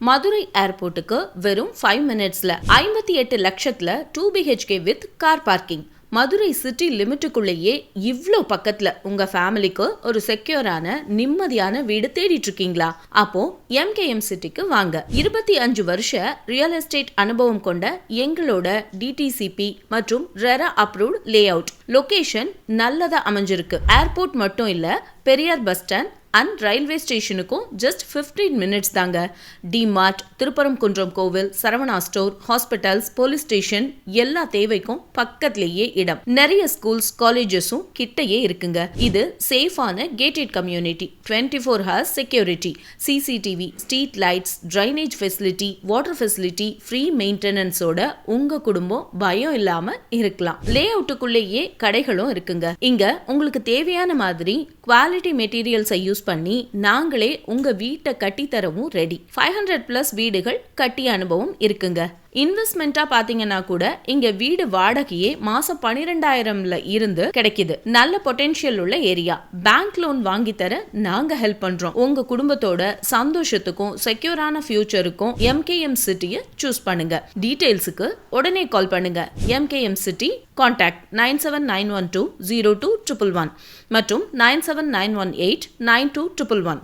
மதுரை ஏர்போர்ட்டுக்கு வெறும் ஃபைவ் மினிட்ஸ்ல ஐம்பத்தி எட்டு லட்சத்துல two BHK with car parking Madurai city லிமிட்டுக்குள்ளேயே இவ்வளோ பக்கத்துல உங்க ஃபேமிலிக்கு ஒரு செக்யூரான நிம்மதியான வீடு தேடிட்டு இருக்கீங்களா? அப்போ எம்கேஎம் சிட்டிக்கு வாங்க. இருபத்தி அஞ்சு வருஷ ரியல் எஸ்டேட் அனுபவம் கொண்ட எங்களோட டிடிசிபி மற்றும் RERA approved layout location நல்லதா அமைஞ்சிருக்கு. ஏர்போர்ட் மட்டும் இல்ல Periyar bus stand and railway ஸ்டேஷனுக்கும் just 15 minutes தாங்க. டிமார்ட் திருப்பரங்குன்றம் கோவில் Saravana store hospitals police station எல்லா தேவைக்கும் பக்கத்திலேயே இடம். நிறைய ஸ்கூல்ஸ் காலேஜஸும் கிட்டயே இருக்குங்க. இது சேஃபான gated community twenty four hours security CCTV street lights drainage facility water facility free மெயின்டெனன்ஸோட உங்க குடும்பம் பயம் இல்லாம இருக்கலாம். லே அவுட்டுக்குள்ளேயே கடைகளும் இருக்குங்க. இங்க உங்களுக்கு தேவையான மாதிரி குவாலிட்டி மெட்டீரியல்ஸை யூஸ் பண்ணி நாங்களே உங்க வீட்டை கட்டித்தரவும் ரெடி ஃபைவ் ஹண்ட்ரட் பிளஸ் வீடுகள் கட்டிய அனுபவம் இருக்குங்க. இன்வெஸ்ட்மெண்ட்டா பாத்தீங்கன்னா கூட இங்க வீடு வாடகையே மாசம் பன்னிரெண்டாயிரம்ல இருந்து கிடைக்குது. நல்ல பொட்டென்ஷியல் உள்ள ஏரியா. பேங்க் லோன் வாங்கி தர நாங்க ஹெல்ப் பண்றோம். உங்க குடும்பத்தோட சந்தோஷத்துக்கும் செக்யூரான ஃபியூச்சருக்கும் எம்கேஎம் சிட்டியை சூஸ் பண்ணுங்க. டீடைல்ஸுக்கு உடனே கால் பண்ணுங்க. MKM city contact nine seven nine one two zero two triple one மற்றும் nine seven nine one eight nine two triple one